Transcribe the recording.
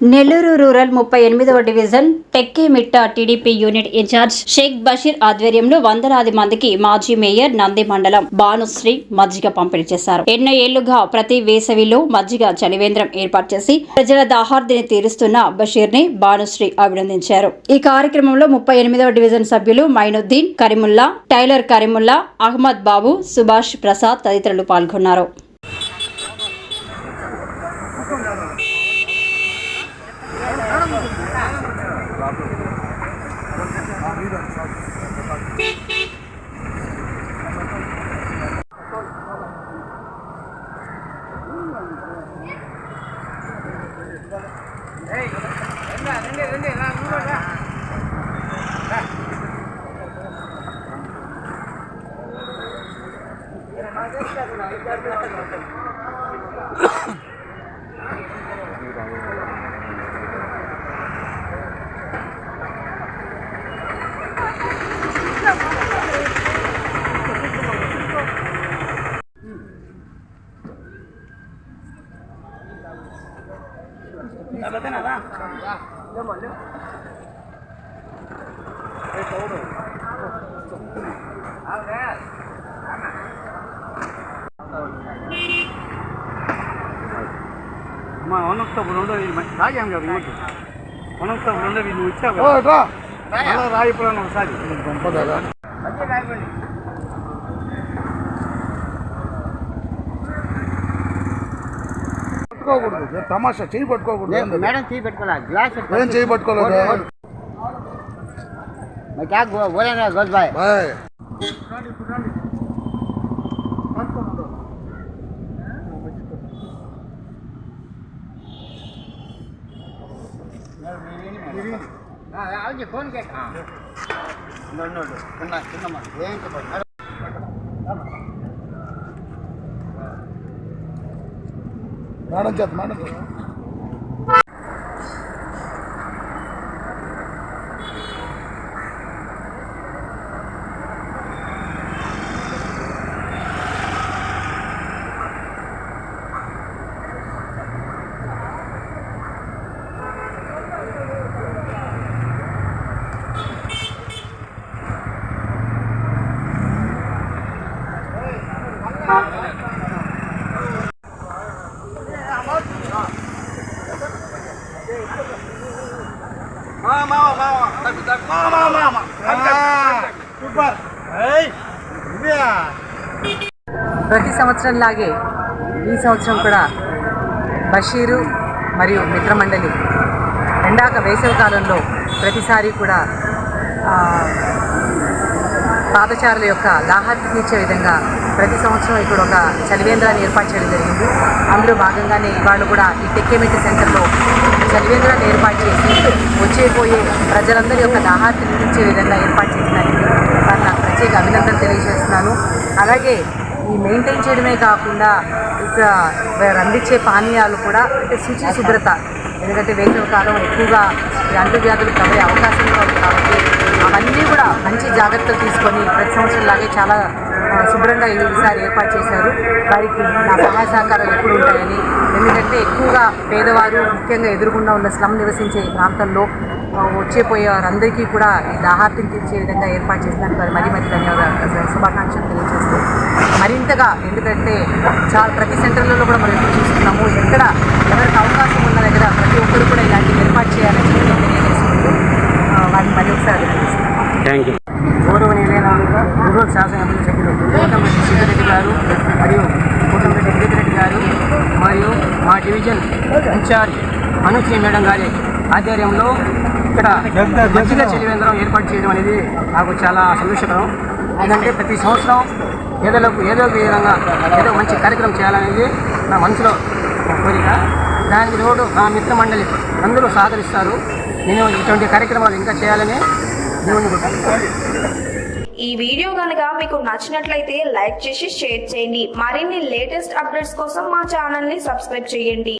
Nellore rural ముప్పై ఎనిమిదవ division Tekkemitta TDP unit incharge Sheikh Basheer ఆధ్వర్యంలో వందలాది మందికి మాజీ మేయర్ నంది మండలం భానుశ్రీ మజ్జిగ పంపిణీ చేశారు. ఎన్నో ఏళ్ళుగా ప్రతి వేసవిలో మజ్జిగ చలివేంద్రం ఏర్పాటు చేసి ప్రజల దాహార్దిని తీరుస్తున్న బషీర్ని భానుశ్రీ అభినందించారు. ఈ కార్యక్రమంలో ముప్పై ఎనిమిదవ డివిజన్ సభ్యులు మైనుద్దీన్ కరీముల్లా టైలర్ కరీముల్లా అహ్మద్ బాబు సుభాష్ ప్రసాద్ తదితరులు పాల్గొన్నారు. మా వనంతో రెండో తాగాం కదా ఇంకోటి వనంతో రెండో నువ్వు ఇచ్చావు ఓ, కదా రా. మళ్ళా రాయి పురాణం ఒకసారి పట్టుకోకూడదు ఏ తమాషా చేయి పట్టుకోకూడదు ఏంది? मैडम ची पेट्रोल ग्लास ఏం చేయి పట్టుకోలేదు मैं क्या बो- बोला ना गोद भाई బాయ్ फोन के మేడం చేత మేడం చేత సూపర్ ప్రతి సంవత్సరం లాగే ఈ సంవత్సరం కూడా బషీరు మరియు మిత్రమండలి ఎండాక వేసవి కాలంలో ప్రతిసారి కూడా పాదచారుల యొక్క దాహార్తి తీర్చే విధంగా ప్రతి సంవత్సరం ఇక్కడ ఒక చలివేంద్రాన్ని ఏర్పాటు చేయడం జరిగింది. అందులో భాగంగానే ఇవాళ కూడా ఈ టెక్కేమిటి సెంటర్లో చలివేంద్రాన్ని ఏర్పాటు చేసి వచ్చేపోయే ప్రజలందరి యొక్క దాహార్తిని తీర్చే విధంగా ఏర్పాటు చేసినందుకు వారు నాకు ప్రత్యేక అభినందన తెలియజేస్తున్నాను. అలాగే ఈ మెయింటైన్ చేయడమే కాకుండా ఇక్కడ వారు అందించే పానీయాలు కూడా అంటే శుచి శుభ్రత ఎందుకంటే వేసవి కాలం ఎక్కువగా ఈ అంటువ్యాధులు ప్రబలే అవకాశం కూడా కాబట్టి అన్నీ కూడా మంచి జాగ్రత్తలు తీసుకొని ప్రతి సంవత్సరం లాగే చాలా శుభ్రంగా ఈసారి ఏర్పాటు చేశారు. వారికి నా సహాయ సహకారాలు ఎప్పుడు ఉంటాయని. ఎందుకంటే ఎక్కువగా పేదవారు ముఖ్యంగా ఎదురుకుండా ఉన్న స్లమ్ నివసించే ప్రాంతంలో వచ్చేపోయే వారందరికీ కూడా ఈ దాహార్తిని తీర్చే విధంగా ఏర్పాటు చేసినందుకు వారు మరీ మరీ ధన్యవాదాలు. శుభాకాంక్షలు తెలియజేస్తూ. మరింతగా ఎందుకంటే చాలా ప్రతి సెంటర్లలో కూడా మనం చూస్తున్నాము ఎక్కడ ఎవరికి అవకాశం ఉన్న దగ్గర ప్రతి ఒక్కరు కూడా ఇలాంటి ఏర్పాటు చేయాలని చెప్పి తెలియజేసుకుంటూ ఆ, వారిని మరీ ఒకసారి అభినందిస్తున్నాను థ్యాంక్ యూ గౌరవనీయులైన రూరల్ శాసనసభ్యుల సభ్యులు కోటంరెడ్డి సిద్ధిరెడ్డి గారు మరియు కోటంరెడ్డి రెడ్డి గారు మరియు మా డివిజన్ ఇన్ఛార్జ్ అనుశ్రీ మేడం గారి ఆధ్వర్యంలో ఇక్కడ మజ్జిగ చలివేంద్రం ఏర్పాటు చేయడం అనేది నాకు చాలా సంతోషకరం. ఎందుకంటే ప్రతి సంవత్సరం ఏదోలకు ఏదో ఒక విధంగా ఏదో మంచి కార్యక్రమం చేయాలనేది నా మనసులో కోరిక. దానికి రోడ్డు నా మిత్ర మండలి అందరూ సహకరిస్తారు. నేను ఇటువంటి కార్యక్రమాలు ఇంకా చేయాలని ఈ వీడియో కనుక మీకు నచ్చినట్లయితే లైక్ చేసి షేర్ చేయండి. మరిన్ని లేటెస్ట్ అప్డేట్స్ కోసం మా ఛానల్ని సబ్స్క్రైబ్ చేయండి.